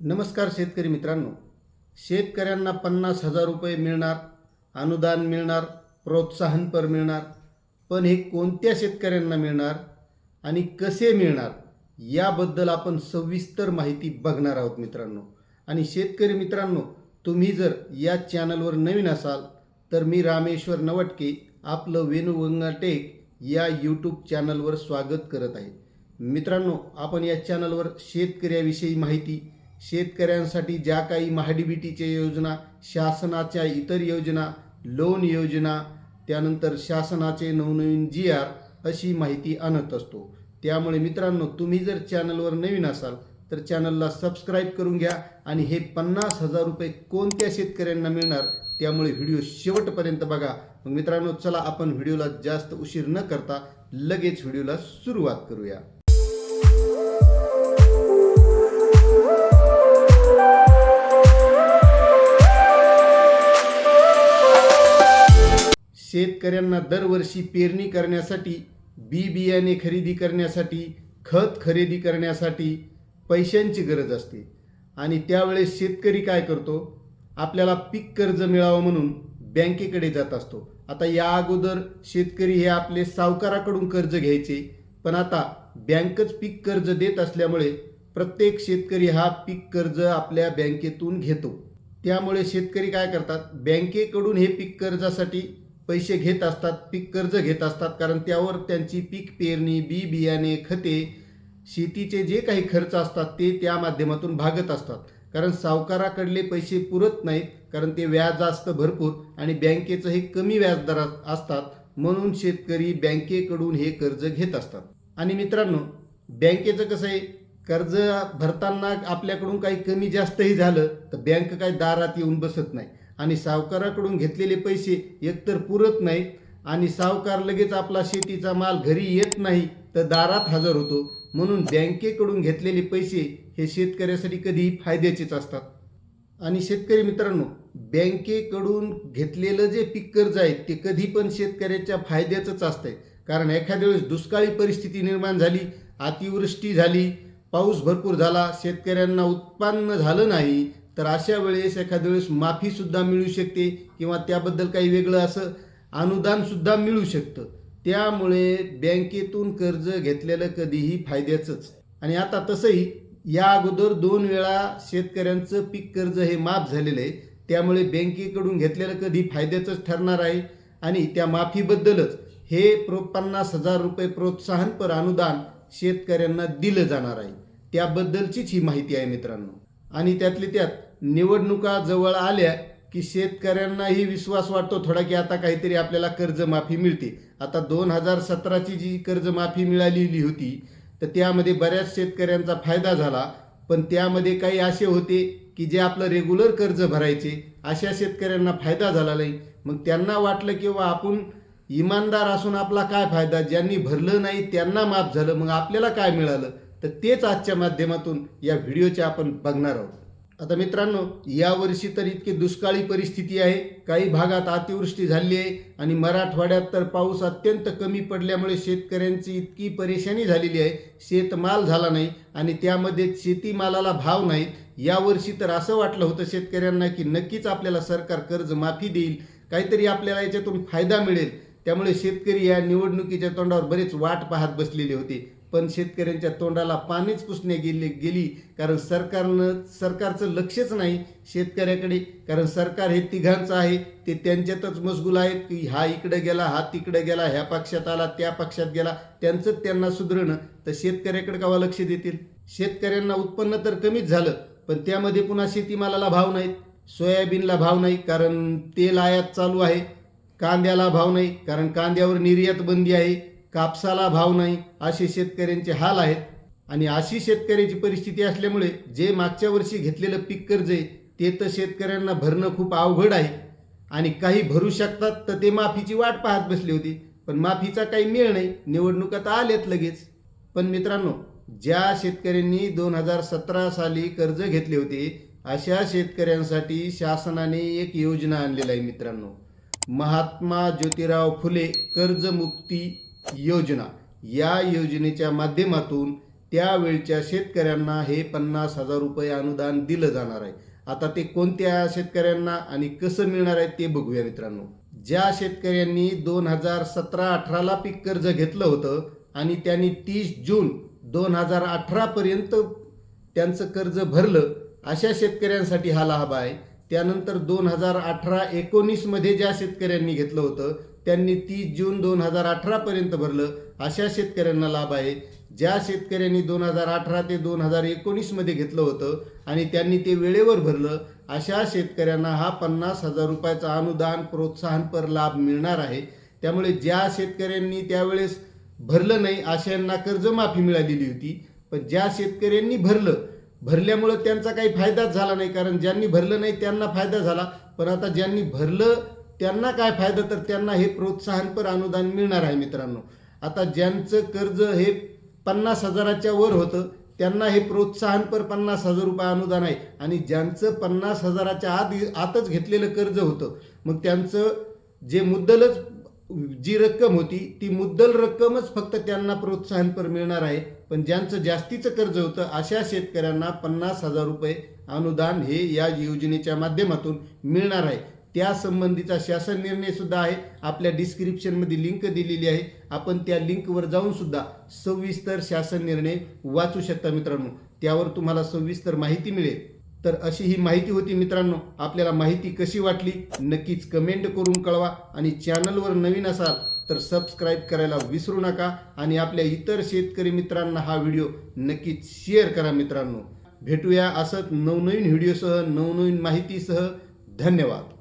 नमस्कार शेतकरी मित्रांनो. शेतकऱ्यांना पन्नास हजार रुपये मिळणार अनुदान मिळणार प्रोत्साहनपर मिळणार पण हे कोणत्या शेतकऱ्यांना मिळणार आणि कसे मिळणार याबद्दल आपण सविस्तर माहिती बघणार आहोत मित्रांनो. आणि शेतकरी मित्रांनो तुम्ही जर या चॅनलवर नवीन असाल तर मी रामेश्वर नवटके आपलं वेणू टेक या यूट्यूब चॅनलवर स्वागत करत आहे. मित्रांनो आपण या चॅनलवर शेतकऱ्याविषयी माहिती शेतकऱ्यांसाठी ज्या काही महाडीबीटीच्या योजना शासनाच्या इतर योजना लोन योजना त्यानंतर शासनाचे नवनवीन जी आर अशी माहिती आणत असतो. त्यामुळे मित्रांनो तुम्ही जर चॅनलवर नवीन असाल तर चॅनलला सबस्क्राईब करून घ्या आणि हे पन्नास हजार रुपये कोणत्या शेतकऱ्यांना मिळणार त्यामुळे व्हिडिओ शेवटपर्यंत बघा. मग मित्रांनो चला आपण व्हिडिओला जास्त उशीर न करता लगेच व्हिडिओला सुरुवात करूया. शेतकऱ्यांना दरवर्षी पेरणी करण्यासाठी बी बियाणे खरेदी करण्यासाठी खत खरेदी करण्यासाठी पैशांची गरज असते. आणि त्यावेळेस शेतकरी काय करतो? आपल्याला पीक कर्ज मिळावं म्हणून बँकेकडे जात असतो. आता या अगोदर शेतकरी हे आपले सावकाराकडून कर्ज घ्यायचे पण आता बँकच पीक कर्ज देत असल्यामुळे प्रत्येक शेतकरी हा पीक कर्ज आपल्या बँकेतून घेतो. त्यामुळे शेतकरी काय करतात? बँकेकडून हे पीक कर्जासाठी पैसे घेत असतात पीक कर्ज घेत असतात कारण त्यावर त्यांची पीक पेरणी बी बियाणे खते शेतीचे जे काही खर्च असतात ते त्या माध्यमातून भागत असतात. कारण सावकाराकडले पैसे पुरत नाहीत कारण ते व्याज असतं भरपूर आणि बँकेचं हे कमी व्याजदर असतात म्हणून शेतकरी बँकेकडून हे कर्ज घेत असतात. आणि मित्रांनो बँकेचं कसं आहे कर्ज भरताना आपल्याकडून काही कमी जास्तही झालं तर बँक काही दारात येऊन बसत नाही. आणि सावकाराकडून घेतलेले पैसे एकतर पुरत नाहीत आणि सावकार लगेच आपला शेतीचा माल घरी येत नाही तर दारात हजर होतो. म्हणून बँकेकडून घेतलेले पैसे हे शेतकऱ्यासाठी कधीही फायद्याचेच असतात. आणि शेतकरी मित्रांनो बँकेकडून घेतलेलं जे पीक कर्ज आहे ते कधी पण शेतकऱ्याच्या फायद्याचंच असतंय. कारण एखाद्या वेळेस दुष्काळी परिस्थिती निर्माण झाली अतिवृष्टी झाली पाऊस भरपूर झाला शेतकऱ्यांना उत्पन्न झालं नाही तर अशा वेळेस एखाद्या वेळेस माफीसुद्धा मिळू शकते किंवा त्याबद्दल काही वेगळं असं अनुदानसुद्धा मिळू शकतं. त्यामुळे बँकेतून कर्ज घेतलेलं कधीही फायद्याचंच. आणि आता तसंही या अगोदर दोन वेळा शेतकऱ्यांचं पीक कर्ज हे माफ झालेलं आहे. त्यामुळे बँकेकडून घेतलेलं कधी फायद्याचंच ठरणार आहे. आणि त्या माफीबद्दलच हे प्रो पन्नास हजार रुपये प्रोत्साहनपर अनुदान शेतकऱ्यांना दिलं जाणार आहे. त्याबद्दलचीच ही माहिती आहे मित्रांनो. आणि त्यातली त्यात निवडणुका जवळ आल्या की शेतकऱ्यांनाही विश्वास वाटतो थोडा की आता काहीतरी आपल्याला कर्जमाफी मिळते. आता दोन हजार सतराची जी कर्जमाफी मिळालेली होती तर त्यामध्ये बऱ्याच शेतकऱ्यांचा फायदा झाला. पण त्यामध्ये काही असे होते की जे आपलं रेग्युलर कर्ज भरायचे अशा शेतकऱ्यांना फायदा झाला नाही. मग त्यांना वाटलं की बा आपण इमानदार असून आपला काय फायदा? ज्यांनी भरलं नाही त्यांना माफ झालं. मग आपल्याला काय मिळालं? तर तेच आजच्या माध्यमातून या व्हिडिओचे आपण बघणार आहोत. आता मित्रांनो यावर्षी तर इतकी दुष्काळी परिस्थिती आहे. काही भागात अतिवृष्टी झाली आहे आणि मराठवाड्यात तर पाऊस अत्यंत कमी पडल्यामुळे शेतकऱ्यांची इतकी परेशानी झालेली आहे. शेतमाल झाला नाही आणि त्यामध्ये शेतीमालाला भाव नाही यावर्षी तर असं वाटलं होतं शेतकऱ्यांना की नक्कीच आपल्याला सरकार कर्ज माफी देईल. काहीतरी आपल्याला याच्यातून फायदा मिळेल. त्यामुळे शेतकरी या निवडणुकीच्या तोंडावर बरेच वाट पाहत बसलेले होते. पण शेतकऱ्यांच्या तोंडाला पाणीच पुसणे गेले गेली कारण सरकारनं सरकारचं लक्षच नाही शेतकऱ्याकडे. कारण सरकार हे तिघांचं आहे. ते त्यांच्यातच मशगूल आहेत की हा इकडे गेला हा तिकडे गेला ह्या पक्षात आला त्या पक्षात गेला. त्यांचंच त्यांना सुधरणं. तर शेतकऱ्याकडे कावा लक्ष देतील? शेतकऱ्यांना उत्पन्न तर कमीच झालं पण त्यामध्ये पुन्हा शेतीमालाला भाव नाहीत. सोयाबीनला भाव नाही कारण तेल आयात चालू आहे. कांद्याला भाव नाही कारण कांद्यावर निर्यात बंदी आहे. कापसाला भाव नाही असे शेतकऱ्यांचे हाल आहेत. आणि अशी शेतकऱ्याची परिस्थिती असल्यामुळे जे मागच्या वर्षी घेतलेलं पीक कर्ज आहे ते तर शेतकऱ्यांना भरणं खूप अवघड आहे. आणि काही भरू शकतात तर ते माफीची वाट पाहत बसली होती. पण माफीचा काही मेळ नाही निवडणुका तर आल्यात लगेच. पण मित्रांनो ज्या शेतकऱ्यांनी दोन हजार सतरा साली कर्ज घेतले होते अशा शेतकऱ्यांसाठी शासनाने एक योजना आणलेली आहे मित्रांनो. महात्मा ज्योतिराव फुले कर्जमुक्ती योजना. या योजनेच्या माध्यमातून त्यावेळच्या शेतकऱ्यांना हे पन्नास हजार रुपये अनुदान दिलं जाणार आहे. आता ते कोणत्या शेतकऱ्यांना आणि कसं मिळणार आहे ते बघूया मित्रांनो. ज्या शेतकऱ्यांनी दोन हजार सतरा अठराला पीक कर्ज घेतलं होतं आणि त्यांनी तीस जून दोन हजार अठरापर्यंत त्यांचं कर्ज भरलं अशा शेतकऱ्यांसाठी हा लाभ आहे. त्यानंतर दोन हजार अठरा एकोणीसमध्ये ज्या शेतकऱ्यांनी घेतलं होतं त्यांनी तीस जून दोन हजार अठरापर्यंत भरलं. अशा शेतकऱ्यांना लाभ आहे. ज्या शेतकऱ्यांनी दोन हजार अठरा ते दोन हजार एकोणीसमध्ये घेतलं होतं आणि त्यांनी ते वेळेवर भरलं अशा शेतकऱ्यांना हा पन्नास हजार रुपयाचा अनुदान प्रोत्साहनपर लाभ मिळणार आहे. त्यामुळे ज्या शेतकऱ्यांनी त्यावेळेस भरलं नाही अशांना कर्जमाफी मिळालेली होती. पण ज्या शेतकऱ्यांनी भरलं भरल्यामुळं त्यांचा काही फायदाच झाला नाही. कारण ज्यांनी भरलं नाही त्यांना फायदा झाला. पण आता ज्यांनी भरलं त्यांना काय फायदा? तर त्यांना हे प्रोत्साहनपर अनुदान मिळणार आहे मित्रांनो. आता ज्यांचं कर्ज हे पन्नास हजाराच्या वर होतं त्यांना हे प्रोत्साहनपर पन्नास हजार रुपये अनुदान आहे. आणि ज्यांचं पन्नास हजाराच्या आत आतच घेतलेलं कर्ज होतं मग त्यांचं जे मुद्दलच जी रक्कम होती ती मुद्दल रक्कमच फक्त त्यांना प्रोत्साहनपर मिळणार आहे. पण ज्यांचं जास्तीचं कर्ज होतं अशा शेतकऱ्यांना पन्नास हजार रुपये अनुदान हे या योजनेच्या माध्यमातून मिळणार आहे. त्यासंबंधीचा शासन निर्णय सुद्धा आहे. आपल्या डिस्क्रिप्शनमध्ये लिंक दिलेली आहे. आपण त्या लिंकवर जाऊन सुद्धा सविस्तर शासन निर्णय वाचू शकता मित्रांनो. त्यावर तुम्हाला सविस्तर माहिती मिळेल. तर अशी ही माहिती होती मित्रांनो. आपल्याला माहिती कशी वाटली? नक्कीच कमेंट करून कळवा. आणि चॅनलवर नवीन असाल तर सबस्क्राईब करायला विसरू नका. आणि आपल्या इतर शेतकरी मित्रांना हा व्हिडिओ नक्कीच शेअर करा मित्रांनो. भेटूया असंच नवनवीन व्हिडिओसह नवनवीन माहितीसह. धन्यवाद.